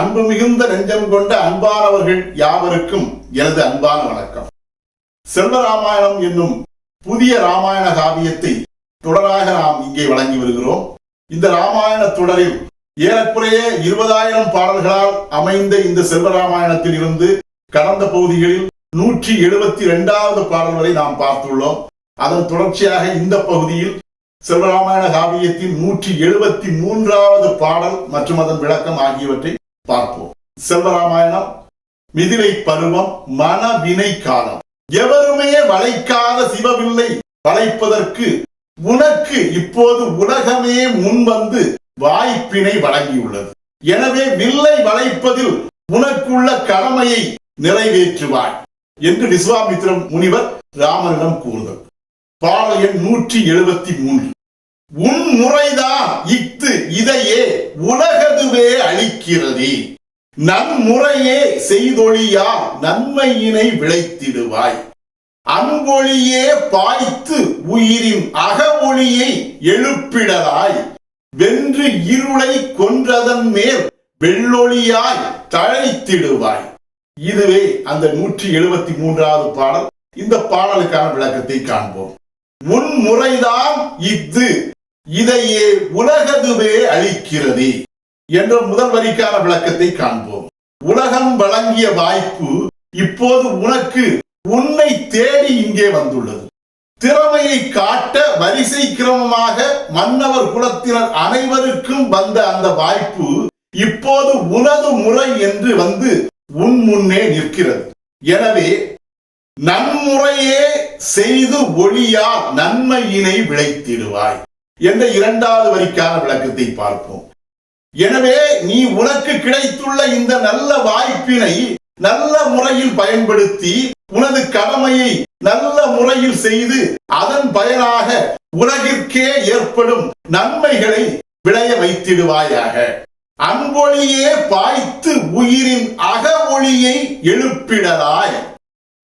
அன்பு மிகுந்த நெஞ்சம் கொண்ட அன்பானவர்கள் யாவருக்கும் எனது அன்பான வணக்கம். செல்வராமாயணம் என்னும் புதிய ராமாயண காவியத்தை தொடராக நாம் இங்கே வழங்கி வருகிறோம். இந்த ராமாயண தொடரில் ஏறக்குறைய இருபதாயிரம் பாடல்களால் அமைந்த இந்த செல்வராமாயணத்தில் இருந்து கடந்த பகுதிகளில் நூற்றி எழுபத்தி இரண்டாவது பாடல் வரை நாம் பார்த்துள்ளோம். அதன் தொடர்ச்சியாக இந்த பகுதியில் செல்வராமாயண காவியத்தின் நூற்றி எழுபத்தி மூன்றாவது பாடல் மற்றும் அதன் விளக்கம் ஆகியவற்றை பார்ப்போம். செல்வராமாயணம் மிதிலை பருவம் மனவினை காலம். எவருமே வளைக்காத சிவவில்லை. வளைப்பதற்கு உனக்கு இப்போது உலகமே முன்வந்து வாய்ப்பினை வழங்கியுள்ளது. எனவே வில்லை வளைப்பதில் உனக்குள்ள கடமையை நிறைவேற்றுவாய் என்று விஸ்வாமித்திரம் முனிவர் ராமனிடம் கூறுதல். பாடல் எண் நூற்றி எழுபத்தி மூன்று. உன் முறைதான் இஃது இதையே உலகதுவே அளிக்கிறது நன்முறையே செய்தொழியா நன்மையினை விளைத்திடுவாய். அன்பொழியே பாய்த்து உயிரின் அகமொழியை எழுப்பிடலாய். வென்று இருளை கொன்றதன் மேல் வெள்ளொளியாய் தழைத்திடுவாய். இதுவே அந்த நூற்றி எழுபத்தி மூன்றாவது பாடல். இந்த பாடலுக்கான விளக்கத்தை காண்போம். உன் முறைதான் இஃது இதையே உலகதுவே அளிக்கிறது என்ற முதல் வரிக்கான விளக்கத்தை காண்போம். உலகம் வழங்கிய வாய்ப்பு இப்போது உனக்கு உன்னை தேடி இங்கே வந்துள்ளது. திறமையை காட்ட வரிசை கிரமமாக மன்னவர் குலத்தினர் அனைவருக்கும் வந்த அந்த வாய்ப்பு இப்போது உனது முறை என்று வந்து உன் முன்னே நிற்கிறது. எனவே நன்முறையே செய்து ஒளியா நன்மையினை விளைத்திடுவாய் என்ற இரண்டாவது வரிக்கான விளக்கத்தை பார்ப்போம். எனவே நீ உனக்கு கிடைத்துள்ள இந்த நல்ல வாய்ப்பினை நல்ல முறையில் பயன்படுத்தி உனது கடமையை நல்ல முறையில் செய்து அதன் பயனாக உலகிற்கே ஏற்படும் நன்மைகளை விளைய வைத்திடுவாயாக. அன்பொழியே பாய்த்து உயிரின் அக ஒளியை எழுப்பிடலாய்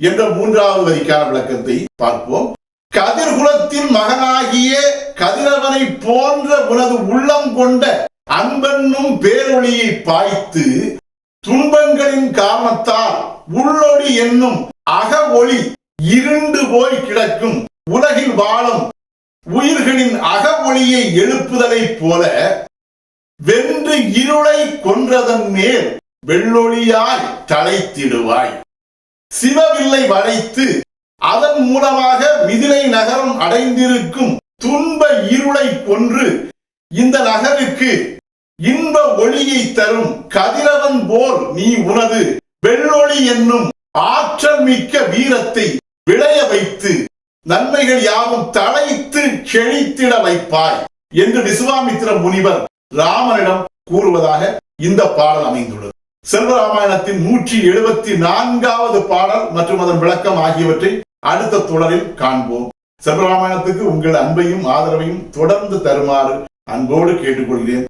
என்ற மூன்றாவது வரிக்கான விளக்கத்தை பார்ப்போம். கதிர்குலத்தின் மகனாகிய கதிரவனை போன்ற உனது உள்ளம் கொண்ட அன்பென்னும் பேரொளியை பாய்த்து துன்பங்களின் காரணத்தால் உள்ளொளி என்னும் அக ஒளி இருண்டு போய் கிடக்கும் உலகில் வாழும் உயிர்களின் அக ஒளியை எழுப்புதலைப் போல வென்று இருளை கொன்றதன் மேல் வெள்ளொளியாய் தலைத்திடுவாய். சிவவில்லை வளைத்து அதன் மூலமாக மிதிலை நகரம் அடைந்திருக்கும் துன்ப இருளை கொன்று இந்த நகருக்கு இன்ப ஒளியை தரும் கதிரவன் போல் நீ உனது வெள்ளொளி என்னும் ஆற்றல் மிக்க வீரத்தை விளைய வைத்து நன்மைகள் யாவும் தலைத்து செழித்திட வைப்பாய் என்று விசுவாமித்திர முனிவர் ராமனிடம் கூறுவதாக இந்த பாடல் அமைந்துள்ளது. செல்வராமாயணத்தின் நூற்றி எழுபத்தி நான்காவது பாடல் மற்றும் அதன் விளக்கம் ஆகியவற்றை அடுத்த தொடரில் காண்போம். செல்வராமாயணத்துக்கு உங்கள் அன்பையும் ஆதரவையும் தொடர்ந்து தருமாறு அன்போடு கேட்டுக்கொள்கிறேன்.